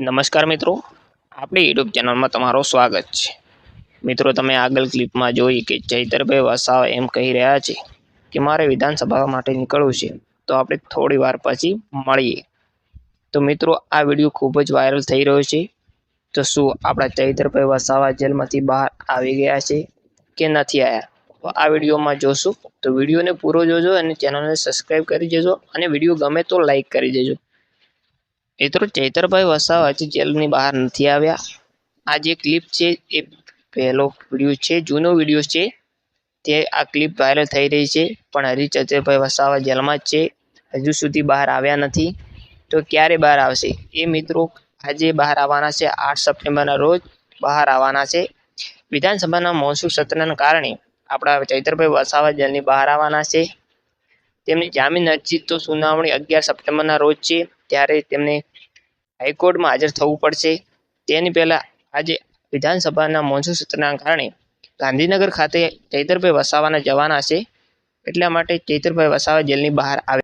નમસ્કાર મિત્રો. આપણી યુટ્યુબ ચેનલમાં તમારું સ્વાગત છે. મિત્રો, તમે આગળ ક્લિપમાં જોઈ કે ચૈતરભાઈ વસાવા એમ કહી રહ્યા છે કે મારે વિધાનસભા માટે નીકળવું છે. તો આપણે થોડી વાર પછી મળીએ. તો મિત્રો, આ વીડિયો ખૂબ જ વાયરલ થઈ રહ્યો છે. તો શું આપણા ચૈતરભાઈ વસાવા જેલમાંથી બહાર આવી ગયા છે કે નથી આવ્યા આ વિડીયોમાં જોશું. તો વિડીયોને પૂરો જોજો અને ચેનલને સબસ્ક્રાઈબ કરી દેજો અને વીડિયો ગમે તો લાઈક કરી દેજો. મિત્રો, ચૈતરભાઈ વસાવા હજી જેલની બહાર નથી આવ્યા. આ જે ક્લિપ છે એ પહેલો વીડિયો છે, જૂનો વીડિયો છે, તે આ ક્લિપ વાયરલ થઈ રહી છે, પણ હજી ચૈતરભાઈ વસાવા જેલમાં જ છે. હજુ સુધી બહાર આવ્યા નથી. તો ક્યારે બહાર આવશે? એ મિત્રો આજે બહાર આવવાના છે, આઠ સપ્ટેમ્બરના રોજ બહાર આવવાના છે. વિધાનસભાના મોસૂમ સત્રના કારણે આપણા ચૈતરભાઈ વસાવા જેલની બહાર આવવાના છે. તેમની જામીન અરજી તો સુનાવણી અગિયાર સપ્ટેમ્બરના રોજ છે. ત્યારે તેમને હાઈકોર્ટમાં હાજર થવું પડશે. તેની પહેલાં આજે વિધાનસભાના મોન્સૂન સત્રના કારણે ગાંધીનગર ખાતે ચૈતરભાઈ વસાવાના જવાના છે. એટલા માટે ચૈતરભાઈ વસાવા જેલની બહાર આવે